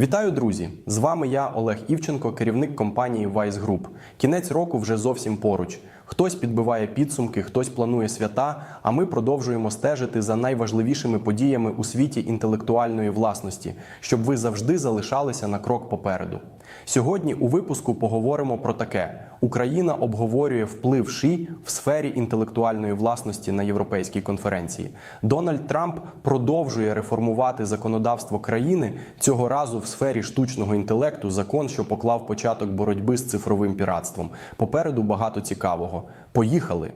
Вітаю, друзі! З вами я, Олег Івченко, керівник компанії Vice Group. Кінець року вже зовсім поруч. Хтось підбиває підсумки, хтось планує свята. А ми продовжуємо стежити за найважливішими подіями у світі інтелектуальної власності, щоб ви завжди залишалися на крок попереду. Сьогодні у випуску поговоримо про таке: Україна обговорює вплив ШІ в сфері інтелектуальної власності на європейській конференції. Дональд Трамп продовжує реформувати законодавство країни цього разу в сфері штучного інтелекту. Закон, що поклав початок боротьби з цифровим піратством. Попереду багато цікавого. Поїхали!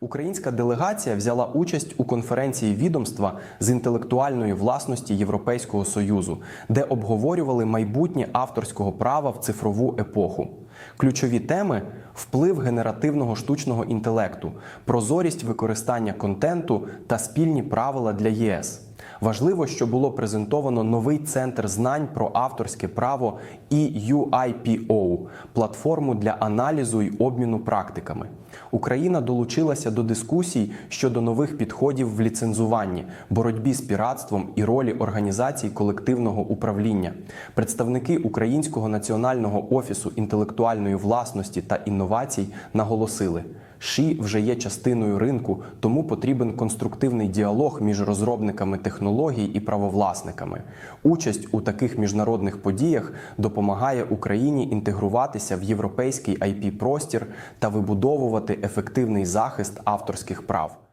Українська делегація взяла участь у конференції відомства з інтелектуальної власності Європейського союзу, де обговорювали майбутнє авторського права в цифрову епоху. Ключові теми вплив генеративного штучного інтелекту, прозорість використання контенту та спільні правила для ЄС. Важливо, що було презентовано новий центр знань про авторське право EUIPO – платформу для аналізу й обміну практиками. Україна долучилася до дискусій щодо нових підходів в ліцензуванні, боротьбі з піратством і ролі організацій колективного управління. Представники Українського національного офісу інтелектуальної власності та інновацій наголосили. ШІ вже є частиною ринку, тому потрібен конструктивний діалог між розробниками технологій і правовласниками. Участь у таких міжнародних подіях допомагає Україні інтегруватися в європейський ip простір та вибудовувати ефективний захист авторських прав.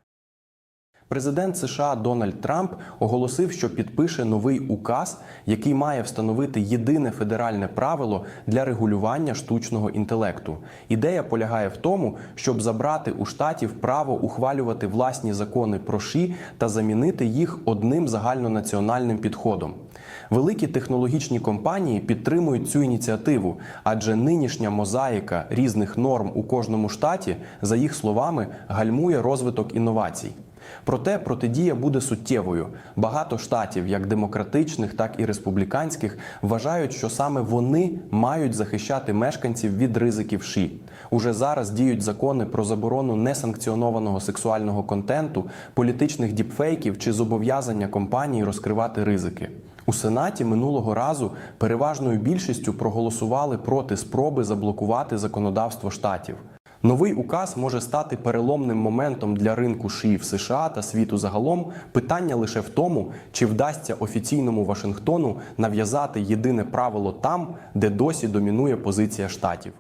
Президент США Дональд Трамп оголосив, що підпише новий указ, який має встановити єдине федеральне правило для регулювання штучного інтелекту. Ідея полягає в тому, щоб забрати у штатів право ухвалювати власні закони про ШІ та замінити їх одним загальнонаціональним підходом. Великі технологічні компанії підтримують цю ініціативу, адже нинішня мозаїка різних норм у кожному штаті, за їх словами, гальмує розвиток інновацій. Проте протидія буде суттєвою. Багато штатів, як демократичних, так і республіканських, вважають, що саме вони мають захищати мешканців від ризиків ШІ. Уже зараз діють закони про заборону несанкціонованого сексуального контенту, політичних діпфейків чи зобов'язання компаній розкривати ризики. У Сенаті минулого разу переважною більшістю проголосували проти спроби заблокувати законодавство штатів. Новий указ може стати переломним моментом для ринку шиїв США та світу загалом. Питання лише в тому, чи вдасться офіційному Вашингтону нав'язати єдине правило там, де досі домінує позиція штатів.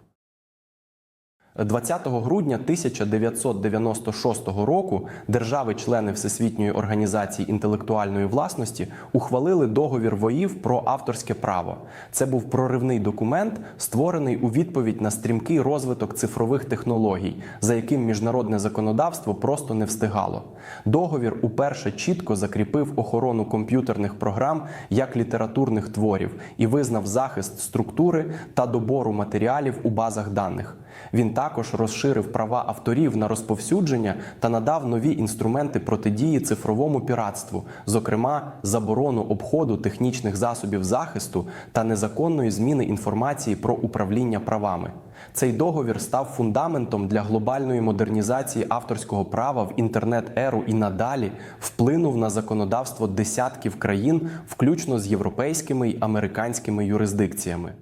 20 грудня 1996 року держави-члени Всесвітньої організації інтелектуальної власності ухвалили договір воїв про авторське право. Це був проривний документ, створений у відповідь на стрімкий розвиток цифрових технологій, за яким міжнародне законодавство просто не встигало. Договір уперше чітко закріпив охорону комп'ютерних програм як літературних творів і визнав захист структури та добору матеріалів у базах даних. Він також розширив права авторів на розповсюдження та надав нові інструменти протидії цифровому піратству, зокрема заборону обходу технічних засобів захисту та незаконної зміни інформації про управління правами. Цей договір став фундаментом для глобальної модернізації авторського права в інтернет-еру і надалі вплинув на законодавство десятків країн, включно з європейськими й американськими юрисдикціями.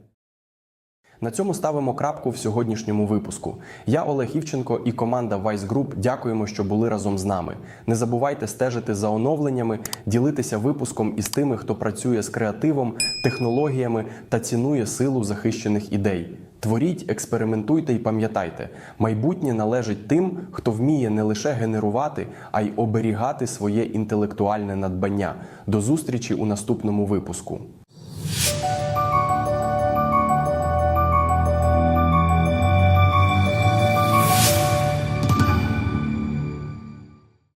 На цьому ставимо крапку в сьогоднішньому випуску. Я Олег Івченко і команда Vice Group дякуємо, що були разом з нами. Не забувайте стежити за оновленнями, ділитися випуском із тими, хто працює з креативом, технологіями та цінує силу захищених ідей. Творіть, експериментуйте і пам'ятайте, майбутнє належить тим, хто вміє не лише генерувати, а й оберігати своє інтелектуальне надбання. До зустрічі у наступному випуску.